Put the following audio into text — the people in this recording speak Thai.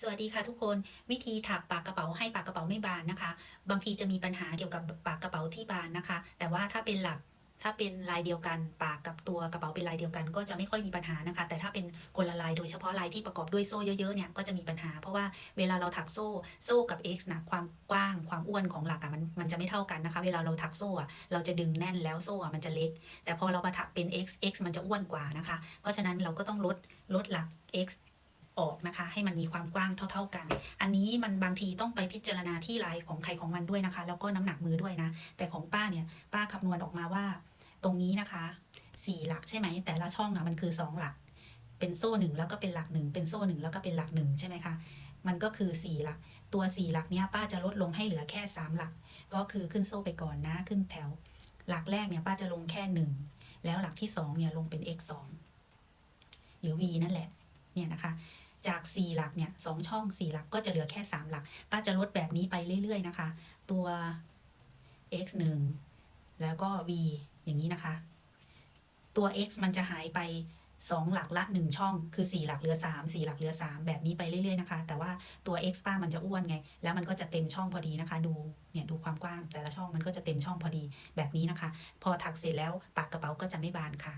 สวัสดีค่ะทุกคนวิธีถักปากกระเป๋าให้ปากกระเป๋าไม่บานนะคะ บางทีจะมีปัญหาเกี่ยวกับปากกระเป๋าที่บานนะคะ แต่ว่าถ้าเป็นหลักถ้าเป็นลายเดียวกันปากกับตัวกระเป๋าเป็นลายเดียวกัน ก็จะไม่ค่อยมีปัญหานะคะ แต่ถ้าเป็นคนละลายโดยเฉพาะลายที่ประกอบด้วยโซ่เยอะๆเนี่ยก็จะมีปัญหา เพราะว่าเวลาเราถักโซ่โซ่กับ X นะความกว้างความอ้วนของหลักอะมันมันจะไม่เท่ากันนะคะ เวลาเราถักโซ่อะเราจะดึงแน่นแล้วโซ่อะมันจะเล็ก แต่พอเรามาถักเป็น X X มันจะอ้วนกว่านะคะ เพราะฉะนั้นเราก็ต้องลดลดหลัก X ออกนะคะ ให้มันมีความกว้างเท่า ๆกัน อันนี้มันบางทีต้องไปพิจารณาที่ลายของใครของมันด้วยนะคะ แล้วก็น้ำหนักมือด้วยนะ แต่ของป้าเนี่ยป้าคำนวณออกมาว่า ตรงนี้นะคะสี่หลักใช่ไหม แต่ละช่องอะมันคือสองหลัก เป็นโซ่หนึ่งแล้วก็เป็นหลักหนึ่งเป็นโซ่หนึ่งแล้วก็เป็นหลักหนึ่งใช่ไหมคะมันก็คือสี่หลัก ตัวสี่หลักเนี้ยป้าจะลดลงให้เหลือแค่สามหลัก ก็คือขึ้นโซ่ไปก่อนนะ ขึ้นแถว หลักแรกเนี่ยป้าจะลงแค่หนึ่งแล้วหลักที่สองเนี่ยลงเป็น x สองหรือ v นั่นแหละ เนี่ยนะคะ จาก 4 หลักเนี่ยสช่อง 4 หลักก็จะเหลือแค่ 3 หลักป้าจะลดแบบนี้ไปเรื่อย ๆ นะคะ ตัว x 1แล้วก็ v อย่างนี้นะคะ ตัว x มันจะหายไป 2 หลักละ 1 ช่อง คือ 4 หลักเหลือ 3 4 หลักเหลือ 3 แบบนี้ไปเรื่อย ๆ นะคะ แต่ว่าตัว x ป้ามันจะอ้วนไง แล้วมันก็จะเต็มช่องพอดีนะคะ ดู เนี่ยดูความกว้างแต่ละช่องมันก็จะเต็มช่องพอดีแบบนี้นะคะ พอถักเสร็จแล้วปากกระเป๋าก็จะไม่บานค่ะ